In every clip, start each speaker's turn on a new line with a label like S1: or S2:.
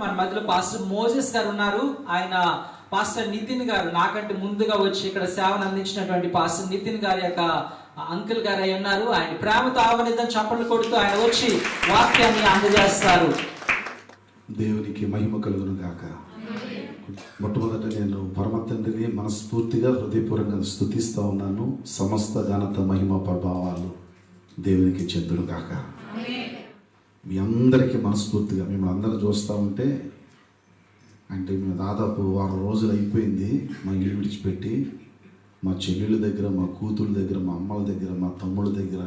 S1: మన మధ్యలో pastor Moses గారు ఉన్నారు. ఆయన పాస్టర్ నితిన్ గారు నాకంటే ముందుగా వచ్చి ఇక్కడ సేవను అందించినటువంటి పాస్టర్ నితిన్ గారి యొక్క అంకుల్ గారు అయి ఉన్నారు. ఆయన ప్రేమతో ఆవనిద్దాం చప్పట్లు కొడుతూ ఆయన వచ్చి వాక్యాన్ని అందజేస్తారు.
S2: దేవునికి మహిమ కలుగును గాక. మొట్టమొదట నేను పరమ తండ్రిని మనస్ఫూర్తిగా హృదయపూర్వకంగా స్థుతిస్తా ఉన్నాను. సమస్త ఘనత మహిమ ప్రభావాలు దేవునికి చెందును గాక. మీ అందరికీ మనస్ఫూర్తిగా మిమ్మల్ని అందరూ చూస్తూ ఉంటే అంటే మేము దాదాపు వారం రోజులు అయిపోయింది మా ఇల్లు విడిచిపెట్టి. మా చెల్లెళ్ళ దగ్గర మా కూతుళ్ళ దగ్గర మా అమ్మల దగ్గర మా తమ్ముళ్ళ దగ్గర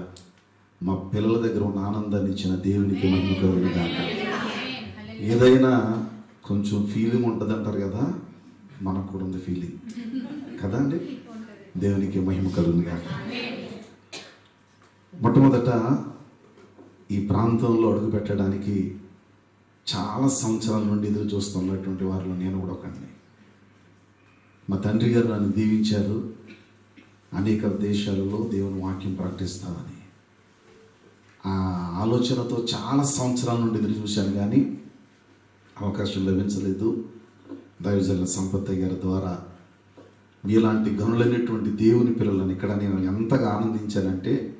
S2: మా పిల్లల దగ్గర ఉన్న ఆనందాన్ని ఇచ్చిన దేవునికి మహిమ కలుగును ఏదైనా కొంచెం ఫీలింగ్ ఉంటుంది అంటారు కదా మనకు కూడా ఉంది ఫీలింగ్ కదా అండి? దేవునికి మహిమ కలుగును మొట్టమొదట ఈ ప్రాంతంలో అడుగు పెట్టడానికి చాలా సంవత్సరాల నుండి ఎదురు చూస్తున్నటువంటి వారిలో నేను కూడా ఒకడిని. మా తండ్రి గారు నన్ను దీవించారు. అనేక దేశాలలో దేవుని వాక్యం ప్రకటిస్తామని ఆ ఆలోచనతో చాలా సంవత్సరాల నుండి ఎదురు చూశాను కానీ అవకాశం లభించలేదు. దైవజల సంపత్తి గారి ద్వారా మీలాంటి గనులైనటువంటి దేవుని పిల్లలను ఇక్కడ నేను ఎంతగా ఆనందించానంటే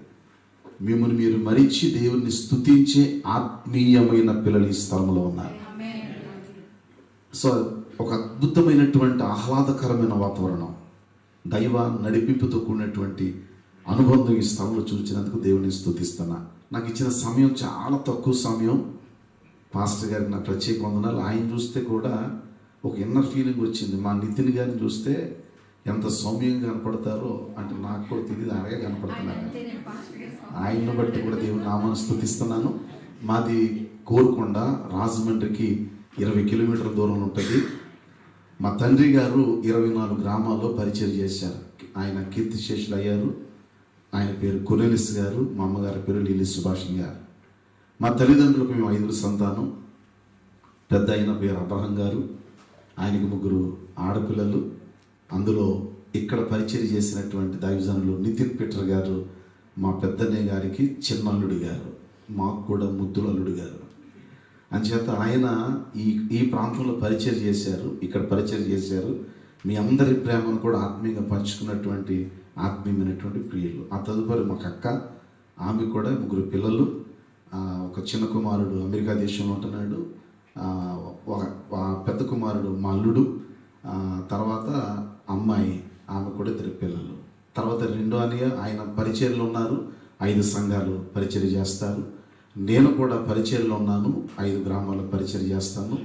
S2: మిమ్మల్ని మీరు మరిచి దేవుని స్తుతించే ఆత్మీయమైన పిల్లలు ఈ స్థలంలో ఉన్నారు. సో ఒక అద్భుతమైనటువంటి ఆహ్లాదకరమైన వాతావరణం దైవ నడిపింపుతో కూడినటువంటి అనుబంధం ఈ స్థలంలో చూసినందుకు దేవుని స్తుతిస్తున్నా. నాకు ఇచ్చిన సమయం చాలా తక్కువ సమయం. పాస్టర్ గారికి నా ప్రత్యేక వందనాలు. ఆయన చూస్తే కూడా ఒక ఇన్నర్ ఫీలింగ్ వచ్చింది. మా నితిన్ గారిని చూస్తే ఎంత సౌమ్యంగా కనపడతారో అంటే నాకు కూడా తెలియదు అలాగే కనపడుతున్నారు. ఆయన్ని బట్టి కూడా దేవుని నామాన్ని స్థుతిస్తున్నాను. మాది కోరుకొండ రాజమండ్రికి ఇరవై కిలోమీటర్ల దూరంలో ఉంటుంది. మా తండ్రి గారు ఇరవై నాలుగు గ్రామాల్లో పరిచయం చేశారు. ఆయన కీర్తిశేషులు అయ్యారు. ఆయన పేరు కొనెలిస్ గారు మా అమ్మగారి పేరు లీలి సుభాషిణి గారు. మా తల్లిదండ్రులకు మేము ఐదుగురు సంతానం. పెద్ద అయిన పేరు అబ్రహం గారు. ఆయనకు ముగ్గురు ఆడపిల్లలు. అందులో ఇక్కడ పరిచయం చేసినటువంటి దైవజనులు నితిన్ పీటర్ గారు మా పెద్దన్నయ్య గారికి చిన్నల్లుడు గారు మాకు కూడా ముద్దుల అల్లుడు గారు. అంచేత ఆయన ఈ ఈ ప్రాంతంలో పరిచయం చేశారు ఇక్కడ పరిచయం చేశారు. మీ అందరి ప్రేమను కూడా ఆత్మీయంగా పంచుకున్నటువంటి ఆత్మీయమైనటువంటి ప్రియులు. ఆ తదుపరి మాకు అక్క ఆమె కూడా ముగ్గురు పిల్లలు. ఒక చిన్న కుమారుడు అమెరికా దేశంలో ఉంటున్నాడు. ఒక పెద్ద కుమారుడు మా అల్లుడు. తర్వాత అమ్మాయి ఆమె కూడా ఇద్దరు పిల్లలు. తర్వాత రెండో అనియ ఆయన పరిచయలో ఉన్నారు. ఐదు సంఘాలు పరిచయం చేస్తారు. నేను కూడా పరిచయలో ఉన్నాను. ఐదు గ్రామాల్లో పరిచయం చేస్తాను.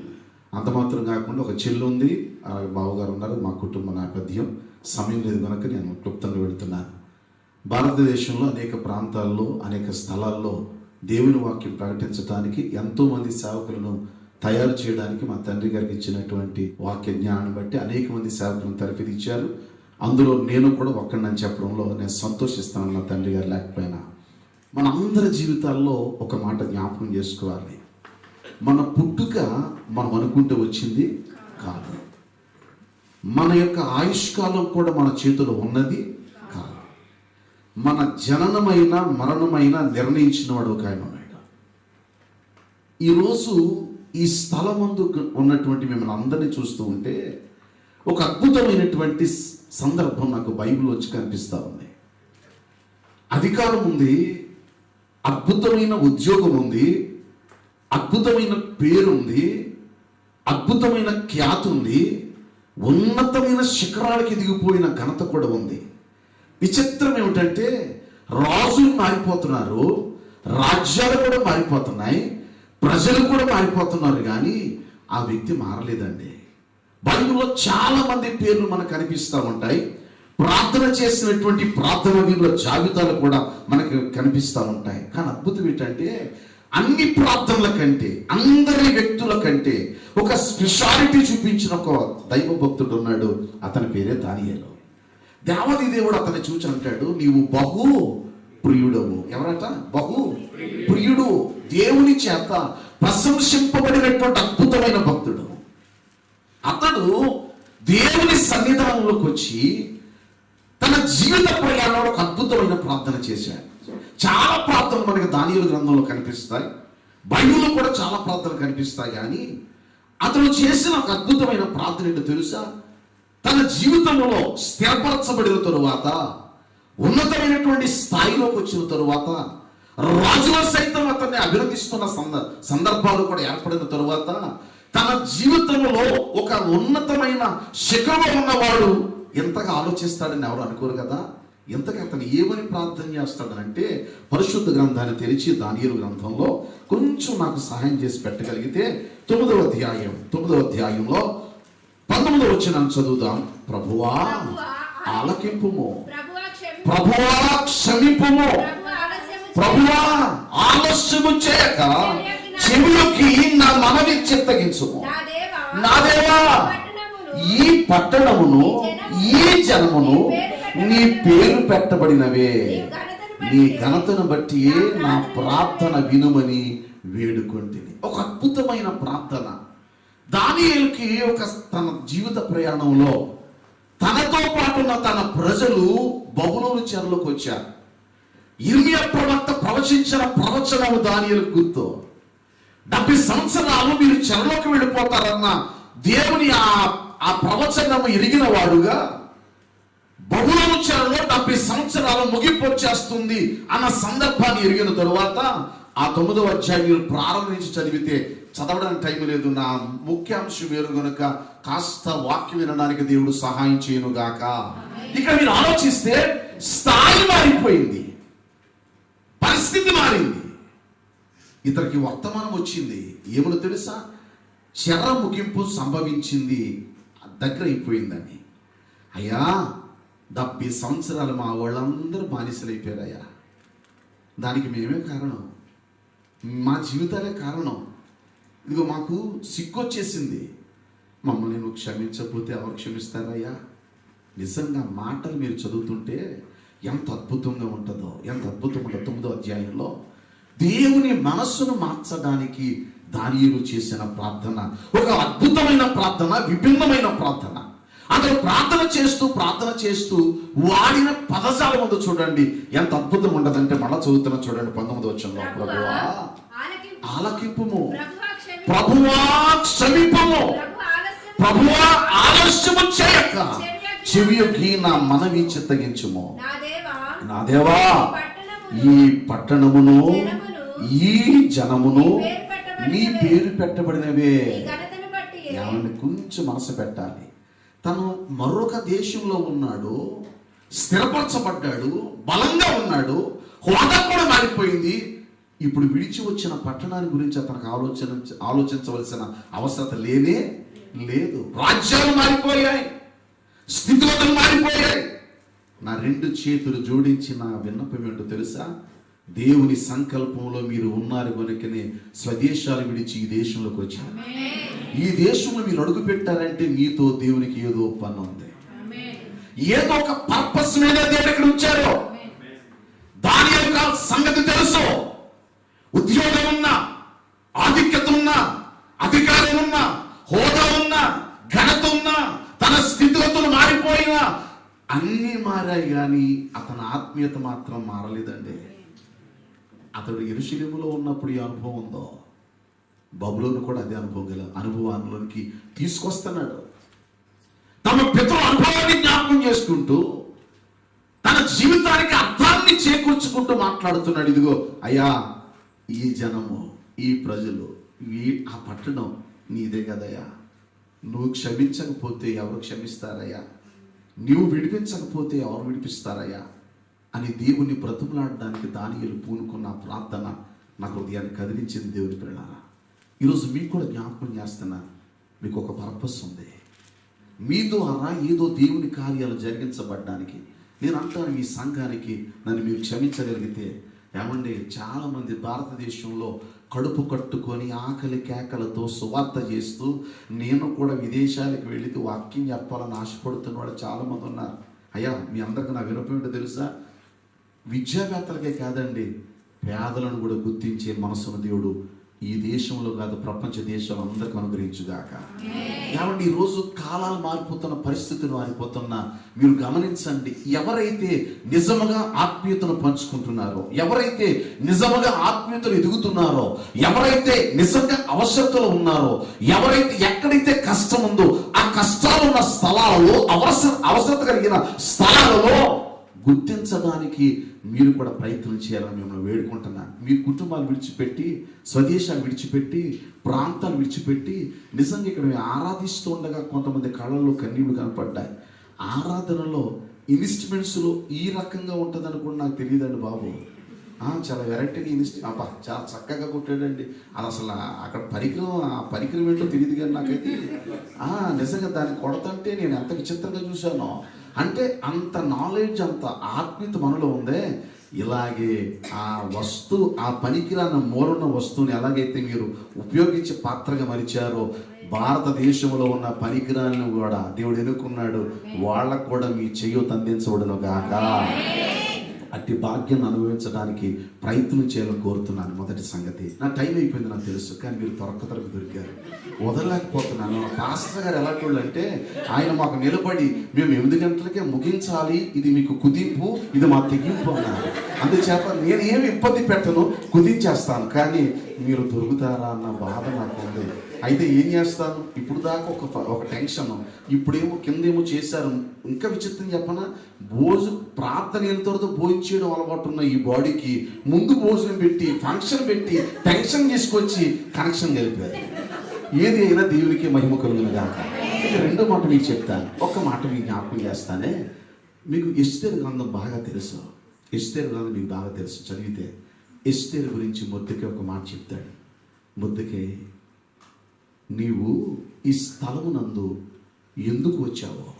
S2: అంత మాత్రం కాకుండా ఒక చెల్లు ఉంది. ఆ బావగారు ఉన్నారు. మా కుటుంబ నేపథ్యం. సమయం లేదు కనుక నేను క్లుప్తంగా వెళుతున్నాను. భారతదేశంలో అనేక ప్రాంతాల్లో అనేక స్థలాల్లో దేవుని వాక్యం ప్రకటించడానికి ఎంతోమంది సేవకులను తయారు చేయడానికి మా తండ్రి గారికి ఇచ్చినటువంటి వాక్య జ్ఞానం బట్టి అనేక మంది సేవకులను తరఫిదిచ్చారు అందులో నేను కూడా ఒక్కడిని చెప్పడంలో నేను సంతోషిస్తాను నా తండ్రి గారు లేకపోయినా. మన అందరి జీవితాల్లో ఒక మాట జ్ఞాపకం చేసుకోవాలి. మన పుట్టుక మనం అనుకుంటే వచ్చింది కాదు. మన యొక్క ఆయుష్కాలం కూడా మన చేతిలో ఉన్నది కాదు. మన జననమైన మరణమైన నిర్ణయించిన వాడు ఒక ఆయన ఉన్నాడు. ఈరోజు ఈ స్థలమందు ఉన్నటువంటి మిమ్మల్ని అందరినీ చూస్తూ ఉంటే ఒక అద్భుతమైనటువంటి సందర్భం నాకు బైబిల్ వచ్చి కనిపిస్తూ ఉంది. అధికారం ఉంది అద్భుతమైన ఉద్యోగం ఉంది అద్భుతమైన పేరుంది అద్భుతమైన ఖ్యాతి ఉంది ఉన్నతమైన శిఖరాలకి దిగిపోయిన ఘనత కూడా ఉంది. విచిత్రం ఏమిటంటే రాజులు మారిపోతున్నారు రాజ్యాలు కూడా మారిపోతున్నాయి ప్రజలు కూడా మారిపోతున్నారు కానీ ఆ వ్యక్తి మారలేదండి. బైబిల్లో చాలా మంది పేర్లు మనకు కనిపిస్తూ ఉంటాయి. ప్రార్థన చేసినటువంటి ప్రార్థన వీరుల జాబితాలు కూడా మనకు కనిపిస్తూ ఉంటాయి. కానీ అద్భుతం ఏంటంటే అన్ని ప్రార్థనల కంటే అందరి వ్యక్తుల కంటే ఒక స్పెషాలిటీ చూపించిన ఒక దైవ భక్తుడు ఉన్నాడు. అతని పేరే దానియలు. దేవాది దేవుడు అతన్ని చూచి అంటాడు నీవు బహు ప్రియుడవు. ఎవరట? బహు ప్రియుడు. దేవుని చేత ప్రశంసింపబడినటువంటి అద్భుతమైన భక్తుడు. అతడు దేవుని సన్నిధానంలోకి వచ్చి తన జీవిత ప్రయాణంలో ఒక అద్భుతమైన ప్రార్థన చేశాడు. చాలా ప్రార్థనలు మనకి దానియుల గ్రంథంలో కనిపిస్తాయి. బైబిల్లో కూడా చాలా ప్రార్థనలు కనిపిస్తాయి కానీ అతను చేసిన ఒక అద్భుతమైన ప్రార్థన ఏంటో తెలుసా? తన జీవితంలో స్థిరపరచబడిన తరువాత ఉన్నతమైనటువంటి స్థాయిలోకి వచ్చిన తరువాత రాజుల సైతం అతన్ని అభినందిస్తున్న సంద సందర్భాలు కూడా ఏర్పడిన తరువాత తన జీవితంలో ఒక ఉన్నతమైన శిఖరంలో ఉన్నవాడు ఎంతగా ఆలోచిస్తాడని ఎవరు అనుకోరు కదా? ఎంతగా అతను ఏమని ప్రార్థన చేస్తాడనంటే పరిశుద్ధ గ్రంథాన్ని తెరిచి దానియలు గ్రంథంలో కొంచెం నాకు సహాయం చేసి పెట్టగలిగితే తొమ్మిదవ అధ్యాయం తొమ్మిదవ అధ్యాయంలో పంతొమ్మిదవ వచ్చిన చదువుదాం. ప్రభువా ఆలకింపుము.
S3: ప్రభువా క్షమి
S2: ప్రభువా క్షమిపుము. ప్రభువా ఆలస్యము చేయక చెవులకి నా మనవి చిత్తగించుము.
S3: నా దేవా
S2: ఈ పట్టణమును ఈ జనమును నీ పేరు పెట్టబడినవే. నీ ఘనతను బట్టి. నా ప్రార్థన వినుమని వేడుకొంటిని ఒక అద్భుతమైన ప్రార్థన. దానియేలుకి ఒక తన జీవిత ప్రయాణంలో తనతో పాటున్న తన ప్రజలు బబులోను చెరలోకి వచ్చారు ఇర్మియా ప్రవక్త ప్రవచించిన ప్రవచనము దానియలు గుర్తు. డెబ్బై సంవత్సరాలు మీరు చెరలోకి వెళ్ళిపోతారన్న దేవుని ఆ ఆ ప్రవచనము ఎరిగిన వాడుగా బహుళము చెరలో డెబ్బై సంవత్సరాలు ముగిపొచ్చేస్తుంది అన్న సందర్భాన్ని ఎరిగిన తరువాత ఆ తొమ్మిదవ అధ్యాయం మీరు ప్రారంభించి చదివితే చదవడానికి టైం లేదు. నా ముఖ్యాంశం వేరు గనుక కాస్త వాక్యం వినడానికి దేవుడు సహాయం చేయను గాక ఇక్కడ మీరు ఆలోచిస్తే స్థాయి మారిపోయింది. పరిస్థితి మారింది. ఇతనికి వర్తమానం వచ్చింది. ఏమో తెలుసా? చెర ముగింపు సంభవించింది దగ్గర అయిపోయిందని అయ్యా డెబ్బై సంవత్సరాలు మా వాళ్ళందరూ బానిసలైపోయారయ్యా. దానికి మేమే కారణం. మా జీవితాలే కారణం. ఇదిగో మాకు సిగ్గొచ్చేసింది. మమ్మల్ని నువ్వు క్షమించకపోతే ఎవరు క్షమిస్తారయ్యా? నిజంగా మాటలు మీరు చదువుతుంటే ఎంత అద్భుతంగా ఉంటుందో ఎంత అద్భుతం ఉంటుందో తొమ్మిదో అధ్యాయంలో దేవుని మనస్సును మార్చడానికి దానియులు చేసిన ప్రార్థన ఒక అద్భుతమైన ప్రార్థన విభిన్నమైన ప్రార్థన. అతను ప్రార్థన చేస్తూ ప్రార్థన చేస్తూ వాడిన పదజాలం ఉందో చూడండి ఎంత అద్భుతం ఉండదంటే మళ్ళా చదువుతున్నా చూడండి పంతొమ్మిది వచ్చంలో ప్రభువా
S3: ఆలకింపు.
S2: ఆలకింపుము.
S3: ప్రభువా క్షమి
S2: ప్రభువా క్షమిపము. ప్రభువా ఆలస్యము చేయక. చెవియొకి నా మనవి చిత్తగించుము.
S3: నా దేవా
S2: ఈ పట్టణమును ఈ జనమును నీ పేరు పెట్టబడినవే. ఆమెను కొంచెం మనసు పెట్టాలి. తను మరొక దేశంలో ఉన్నాడు స్థిరపరచబడ్డాడు బలంగా ఉన్నాడు హోదా కూడా మారిపోయింది. ఇప్పుడు విడిచి వచ్చిన పట్టణాన్ని గురించి అతనికి ఆలోచన ఆలోచించవలసిన అవసరత లేనే లేదు. రాజ్యాలు మారిపోయాయి స్థితిగతులు మారిపోయాయి. నా రెండు చేతులు జోడించి నా విన్నపం ఏంటో తెలుసా? దేవుని సంకల్పంలో మీరు ఉన్నారు కనుకనే స్వదేశాలు విడిచి ఈ దేశంలోకి వచ్చారు. ఈ దేశంలో మీరు అడుగు పెట్టారంటే మీతో దేవునికి ఏదో పని ఉంది. ఏదో ఒక పర్పస్ మీద దేవుడు ఇక్కడ ఉంచారు దాని యొక్క సంగతి తెలుసు. ఉద్యోగం ఉన్నా ఆధిక్యత ఉన్నా అధికారం ఉన్నా హోదా ఉన్నా ఘనత ఉన్నా తన స్థితిగతులు మారిపోయినా అన్నీ మారాయి కానీ అతని ఆత్మీయత మాత్రం మారలేదండి. అతడు ఎరుశలేములో ఉన్నప్పుడు ఈ అనుభవం ఉందో బబులోను కూడా అదే అనుభవం గల అనుభవానికి తీసుకొస్తున్నాడు. తమ పితృ అనుభవాన్ని జ్ఞాపకం చేసుకుంటూ తన జీవితానికి అర్థాన్ని చేకూర్చుకుంటూ మాట్లాడుతున్నాడు. ఇదిగో అయ్యా ఈ జనము ఈ ప్రజలు ఈ ఆ పట్టణం నీదే కదయ్యా. నువ్వు క్షమించకపోతే ఎవరు క్షమిస్తారయ్యా? నీవు విడిపించకపోతే ఎవరు విడిపిస్తారయ్యా? అని దేవుణ్ణి బ్రతుకులాడడానికి దానియలు పూనుకున్న ప్రార్థన నా హృదయాన్ని కదిలించింది దేవుని ప్రేరణారా ఈరోజు మీకు కూడా జ్ఞాపకం చేస్తున్నా మీకు ఒక పర్పస్ ఉంది. మీ ద్వారా ఏదో దేవుని కార్యాలు జరిగించబడ్డానికి నేను అంటాను మీ సంఘానికి నన్ను మీరు క్షమించగలిగితే. ఏమండి చాలామంది భారతదేశంలో కడుపు కట్టుకొని ఆకలి కేకలతో సువార్త చేస్తూ నేను కూడా విదేశాలకు వెళితే వాక్యం చెప్పాలని ఆశపడుతున్న వాళ్ళు చాలామంది ఉన్నారు. అయ్యా మీ అందరికి నా వినపేంటో తెలుసా? విద్యావేత్తలకే కాదండి పేదలను కూడా గుర్తించే మనసును దేవుడు ఈ దేశంలో కాదు ప్రపంచ దేశాలు అందరికి అనుగ్రహించుగాక. కాబట్టి ఈ రోజు కాలాలు మారిపోతున్న పరిస్థితులు మారిపోతున్న మీరు గమనించండి ఎవరైతే నిజముగా ఆత్మీయతను పంచుకుంటున్నారో ఎవరైతే నిజముగా ఆత్మీయతలు ఎదుగుతున్నారో ఎవరైతే నిజంగా అవసరతలు ఉన్నారో ఎవరైతే ఎక్కడైతే కష్టం ఉందో ఆ కష్టాలు ఉన్న స్థలాలలో అవసర అవసరత కలిగిన స్థలాలలో గుర్తించడానికి మీరు కూడా ప్రయత్నం చేయాలని మిమ్మల్ని వేడుకుంటున్నాను మీ కుటుంబాలు విడిచిపెట్టి స్వదేశాలు విడిచిపెట్టి ప్రాంతాలు విడిచిపెట్టి నిజంగా ఇక్కడ మేము ఆరాధిస్తూ ఉండగా కొంతమంది కళల్లో కన్నీళ్ళు కనపడ్డాయి. ఆరాధనలో ఇన్స్ట్రుమెంట్స్లో ఈ రకంగా ఉంటుందని కూడా నాకు తెలియదండి బాబు. చాలా వెరైటీగా ఇన్స్టి అబ్బా చాలా చక్కగా కొట్టాడండి. అది అసలు అక్కడ పరికరం ఆ పరికరం ఏంటో తెలియదు కానీ నాకైతే. నిజంగా దాన్ని కొడతంటే నేను ఎంత విచిత్రంగా చూశానో. అంటే అంత నాలెడ్జ్ అంత ఆత్మీయత మనలో ఉందే ఇలాగే ఆ వస్తువు ఆ పనికిరాని మూలన్న వస్తువుని ఎలాగైతే మీరు ఉపయోగించే పాత్రగా మరిచారో భారతదేశంలో ఉన్న పనికిరాలను కూడా దేవుడు ఎన్నుకున్నాడు వాళ్ళకు కూడా మీ చెయ్యి అందించబడను గాక. అట్టి భాగ్యం అనుభవించడానికి ప్రయత్నం చేయాలని కోరుతున్నాను మొదటి సంగతి. నా టైం అయిపోయింది నాకు తెలుసు కానీ మీరు త్వరక తొరక దొరికారు. వదలలేకపోతున్నాను. పాస్టర్ గారు ఎలా అంటే ఆయన మాకు నిలబడి మేము ఎనిమిది గంటలకే ముగించాలి ఇది మీకు కుదింపు ఇది మా తెగింపు అన్నారు. అందుచేత నేను ఏమి ఇబ్బంది పెట్టను కుదించేస్తాను. కానీ మీరు దొరుకుతారా అన్న బాధ నాకు ఉంది. అయితే ఏం చేస్తాను ఇప్పుడు దాకా ఒక ఒక టెన్షన్ ఇప్పుడేమో కిందేమో చేశారు. ఇంకా విచిత్రం చెప్పనా? భోజనం ప్రార్థన ఎంతవరకు భోజనం చేయడం అలవాటు ఉన్న ఈ బాడీకి ముందు భోజనం పెట్టి ఫంక్షన్ పెట్టి టెన్షన్ తీసుకొచ్చి కనెక్షన్ కలిపారు. ఏది అయినా దేవునికి మహిమ కలుగును కాక రెండో మాట మీకు చెప్తాను ఒక మాట మీకు జ్ఞాపకం చేస్తానే. మీకు ఎస్తేరు గ్రంథం బాగా తెలుసు. ఎస్తేరు గ్రంథం మీకు బాగా తెలుసు. చదివితే ఎస్తేరు గురించి ముద్దకే ఒక మాట చెప్తాడు. ముద్దకే నీవు ఈ స్థలమునందు ఎందుకు వచ్చావో?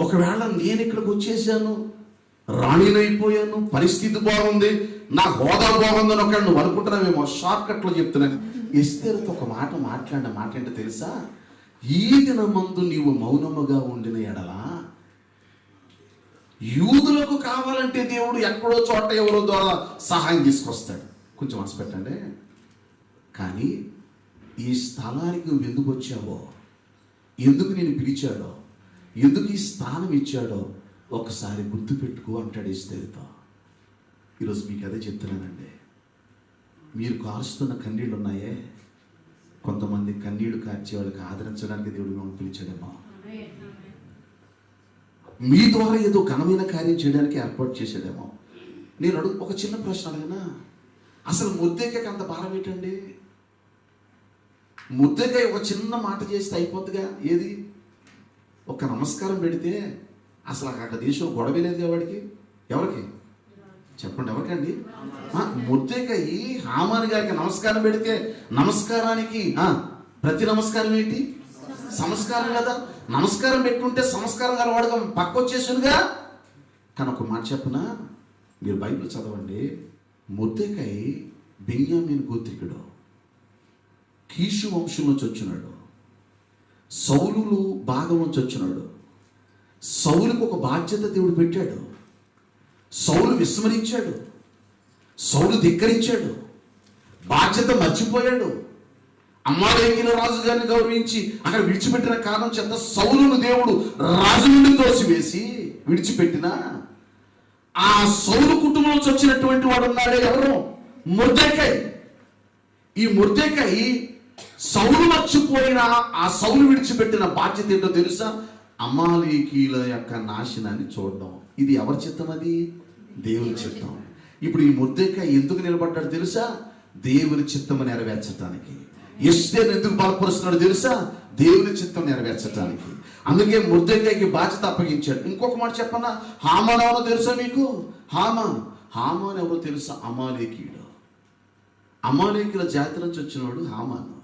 S2: ఒకవేళ నేను ఇక్కడికి వచ్చేసాను రాణినైపోయాను పరిస్థితి బాగుంది నా హోదా బాగుందని ఒక నువ్వు అనుకుంటున్నావేమో షార్ట్ కట్లో చెప్తున్నాను ఎస్తేరుతో ఒక మాట మాట్లాడిన మాట ఏంటో తెలుసా? ఈ దినమందు నీవు మౌనముగా ఉండిన ఎడలా యూదులకు కావాలంటే దేవుడు ఎక్కడో చోట ఎవరో ద్వారా సహాయం తీసుకొస్తాడు. కొంచెం మనసు పెట్టండి. కానీ ఈ స్థలానికి నువ్వు ఎందుకు వచ్చావో? ఎందుకు నేను పిలిచాడో? ఎందుకు ఈ స్థానం ఇచ్చాడో ఒకసారి గుర్తుపెట్టుకో అంటాడు ఇస్తేతో ఈరోజు మీకు అదే చెప్తున్నానండి. మీరు కారుస్తున్న కన్నీళ్ళు ఉన్నాయే? కొంతమంది కన్నీళ్ళు కార్చే వాళ్ళకి ఆదరించడానికి దేవుడు మిమ్మల్ని పిలిచాడేమో. మీ ద్వారా ఏదో ఘనమైన కార్యం చేయడానికి ఏర్పాటు చేశాడేమో. నేను అడుగు ఒక చిన్న ప్రశ్న అడగనా? అసలు ముద్దేకే అంత భారం ఏంటండి? ముద్దకాయ ఒక చిన్న మాట చేస్తే అయిపోద్దిగా? ఏది? ఒక నమస్కారం పెడితే అసలు అక్కడ దేశం గొడవ లేదు వాడికి? ఎవరికి? చెప్పండి ఎవరికండి ఆ, ముద్దకాయ హామాని గారికి నమస్కారం పెడితే నమస్కారానికి ప్రతి నమస్కారం ఏంటి? సంస్కారం కదా. నమస్కారం పెట్టుకుంటే సంస్కారం గల వాడుగా పక్క కానీ ఒక మాట చెప్పనా? మీరు బైబిల్ చదవండి. ముద్దకాయ బెన్యామీన్ గోత్రికుడు కీషు వంశం నుంచి వచ్చినాడు సౌలులు భాగం నుంచి వచ్చినాడు సౌలుకు ఒక బాధ్యత దేవుడు పెట్టాడు. సౌలు విస్మరించాడు. సౌలు ధిక్కరించాడు. బాధ్యత మర్చిపోయాడు. అమ్మాలేగిన రాజు గారిని గౌరవించి అక్కడ విడిచిపెట్టిన కారణం చేత సౌలును దేవుడు రాజు నుండి తోసివేసి విడిచిపెట్టిన? ఆ సౌలు కుటుంబం నుంచి వచ్చినటువంటి వాడు ఉన్నాడే ఎవరు? ముర్దేకాయ్. ఈ ముర్దేకాయ్ సౌలు మర్చిపోయిన ఆ సౌలు విడిచిపెట్టిన బాధ్యత ఏంటో తెలుసా? అమాలీకీల యొక్క నాశనాన్ని చూడడం. ఇది ఎవరి చిత్తం అది? దేవుని చిత్తం. ఇప్పుడు ఈ ముద్దెక్క ఎందుకు నిలబడ్డాడు తెలుసా? దేవుని చిత్తం నెరవేర్చడానికి ఎస్టేను ఎందుకు బలపరుస్తున్నాడు తెలుసా? దేవుని చిత్తం నెరవేర్చడానికి అందుకే ముద్దెక్కకి బాధ్యత అప్పగించాడు. ఇంకొక మాట చెప్పనా? హామాన్ ఎవరో తెలుసా మీకు? హామాన్. హామాన్ ఎవరో తెలుసా? అమాలేకీయుడు. అమాలేకుల జాతి నుంచి వచ్చినవాడు హామాను.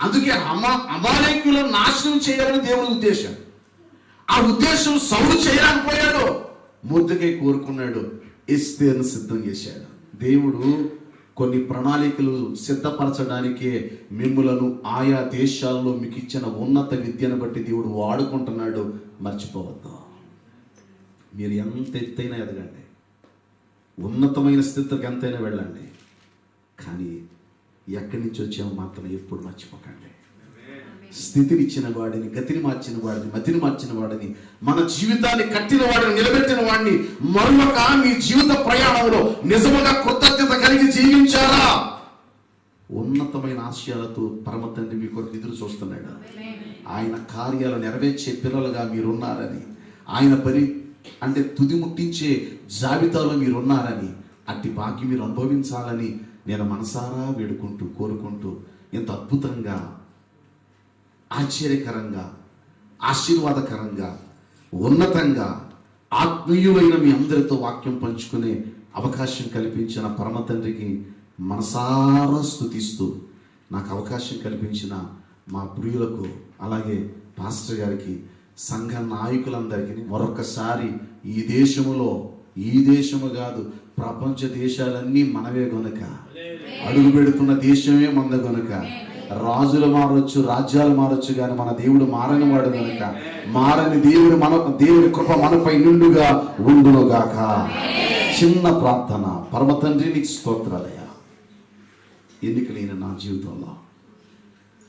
S2: అందుకే అమా అమాలేకులను నాశనం చేయాలని దేవుని ఉద్దేశం. ఆ ఉద్దేశం సౌలు చేయలేకపోయాడు ముద్దకై కోరుకున్నాడు. ఇస్తేను సిద్ధం చేశాడు. దేవుడు కొన్ని ప్రణాళికలు సిద్ధపరచడానికే మిమ్ములను ఆయా దేశాల్లో మీకు ఇచ్చిన ఉన్నత విద్యను బట్టి దేవుడు వాడుకుంటున్నాడు. మర్చిపోవద్దు. మీరు ఎంత ఎత్తైనా ఎదగండి. ఉన్నతమైన స్థితికి ఎంతైనా వెళ్ళండి. ఎక్కడి నుంచి వచ్చామో మాత్రం ఎప్పుడు మర్చిపోకండి. స్థితిని ఇచ్చిన వాడిని గతిని మార్చిన వాడిని మతిని మార్చిన వాడిని మన జీవితాన్ని కట్టిన వాడిని నిలబెట్టిన వాడిని మరొక మీ జీవిత ప్రయాణంలో నిజముగా కృతజ్ఞత కలిగి జీవించారా ఉన్నతమైన ఆశయాలతో పరమ తండ్రి మీ కొరకు ఎదురు చూస్తున్నాడు. ఆయన కార్యాలు నెరవేర్చే పిల్లలుగా మీరున్నారని ఆయన పని అంటే తుది ముట్టించే జాబితాలో మీరున్నారని అట్టి భాగ్యం మీరు అనుభవించాలని నేను మనసారా వేడుకుంటూ కోరుకుంటూ ఇంత అద్భుతంగా ఆశ్చర్యకరంగా ఆశీర్వాదకరంగా ఉన్నతంగా ఆత్మీయులైన మీ అందరితో వాక్యం పంచుకునే అవకాశం కల్పించిన పరమ తండ్రికి మనసారా స్థుతిస్తూ నాకు అవకాశం కల్పించిన మా ప్రియులకు అలాగే పాస్టర్ గారికి సంఘ నాయకులందరికీ మరొకసారి ఈ దేశములో ఈ దేశము కాదు ప్రపంచ దేశాలన్నీ మనవే గనుక. అడుగు పెడుతున్న దేశమే మంద గనుక. రాజులు మారొచ్చు రాజ్యాలు మారొచ్చు కానీ మన దేవుడు మారని వాడు గనుక. మారని దేవుడు మన దేవుడి కృప మనపై నిండుగా ఉండునుగాక. చిన్న ప్రార్థన. పరమ తండ్రి నీకు స్తోత్రాలయ్యా ఎన్నికలైన నా జీవితంలో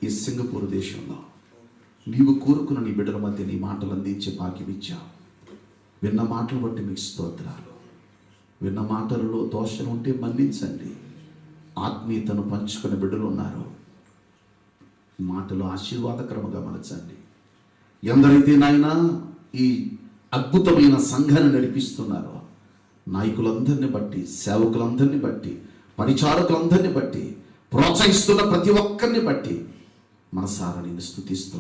S2: ఈ సింగపూర్ దేశంలో నీవు కోరుకున్న నీ బిడ్డల మధ్య నీ మాటలు అందించే పాకిమిచ్చా విన్న మాటలు బట్టి మీకు స్తోత్రాలు. విన్న మాటలలో దోషం ఉంటే మన్నించండి. ఆత్మీయతను పంచుకునే బిడ్డలు ఉన్నారు. మాటలు ఆశీర్వాదకరముగా మలచండి. ఎందరైతే నాయన ఈ అద్భుతమైన సంఘాన్ని నడిపిస్తున్నారో నాయకులందరిని బట్టి సేవకులందరిని బట్టి పరిచారకులందరిని బట్టి ప్రోత్సహిస్తున్న ప్రతి ఒక్కరిని బట్టి మనసారా నేను స్థుతిస్తూ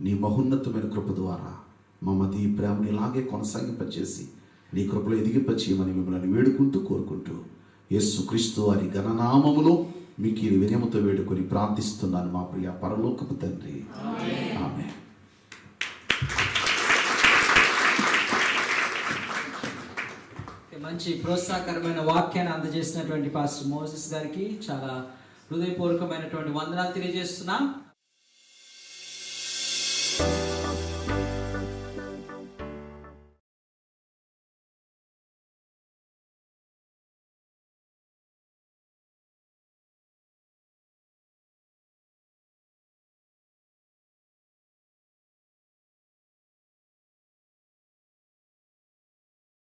S2: నీ మహోన్నతమైన కృప ద్వారా మమ్మది ఈ ప్రేమని ఇలాగే కొనసాగింపచేసి నీ కృపలో ఎదిగింపచేయమని మిమ్మల్ని వేడుకుంటూ కోరుకుంటూ యేసు క్రీస్తు వారి ఘననామములో మీకు ఈ వినయముతో వేడుకొని ప్రార్థిస్తున్నాను మా ప్రియ పరలోకపు తండ్రి. ఆమె
S1: మంచి ప్రోత్సాహకరమైన వాక్యాన్ని అందజేసినటువంటి పాస్టర్ మోసెస్ గారికి చాలా హృదయపూర్వకమైనటువంటి వందనాలు తెలియజేస్తున్నాం.